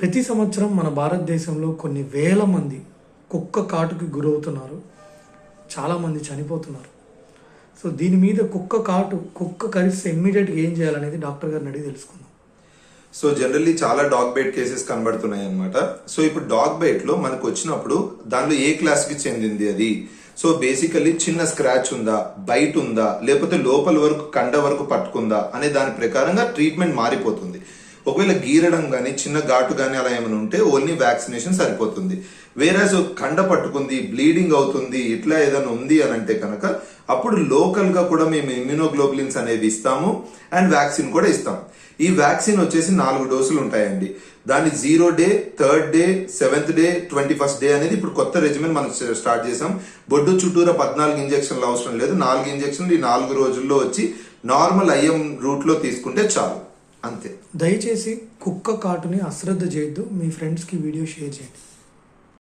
ప్రతి సంవత్సరం మన భారతదేశంలో కొన్ని వేల మంది కుక్క కాటుకి గురవుతున్నారు. చాలామంది చనిపోతున్నారు. సో దీని మీద కుక్క కాటు కుక్క కరిస్తే ఇమ్మీడియట్గా ఏం చేయాలనేది డాక్టర్ గారిని అడిగి తెలుసుకుందాం. సో జనరల్లీ చాలా డాగ్ బైట్ కేసెస్ కనబడుతున్నాయి అనమాట సో ఇప్పుడు డాగ్ బైట్లో మనకు వచ్చినప్పుడు దానిలో ఏ క్లాస్కి చెందింది అది? సో బేసికల్లీ చిన్న స్క్రాచ్ ఉందా? బైట్ ఉందా? లేకపోతే లోపల వరకు కండ వరకు పట్టుకుందా? అనే దాని ప్రకారంగా ట్రీట్మెంట్ మారిపోతుంది. ఒకవేళ గీరడం కానీ చిన్న ఘాటు కానీ అలా ఏమైనా ఉంటే ఓన్లీ వ్యాక్సినేషన్ సరిపోతుంది. వేరేస్ కండ పట్టుకుంది బ్లీడింగ్ అవుతుంది ఇట్లా ఏదైనా ఉంది అని అంటే కనుక అప్పుడు లోకల్గా కూడా మేము ఇమ్యూనోగ్లోబులిన్స్ అనేవి ఇస్తాము అండ్ వ్యాక్సిన్ కూడా ఇస్తాం. ఈ వ్యాక్సిన్ వచ్చేసి నాలుగు డోసులు ఉంటాయండి. దాని zero day third day seventh day twenty first day అనేది ఇప్పుడు కొత్త రెజిమెంట్ మనం స్టార్ట్ చేసాం బొడ్డు చుట్టూరా పద్నాలుగు ఇంజక్షన్లు అవసరం లేదు. నాలుగు ఇంజక్షన్లు ఈ నాలుగు రోజుల్లో వచ్చి నార్మల్ ఐఎం రూట్లో తీసుకుంటే చాలు. అంతే. దయచేసి కుక్క కాటుని అశ్రద్ధ చేయొద్దు. మీ ఫ్రెండ్స్కి వీడియో షేర్ చేయండి.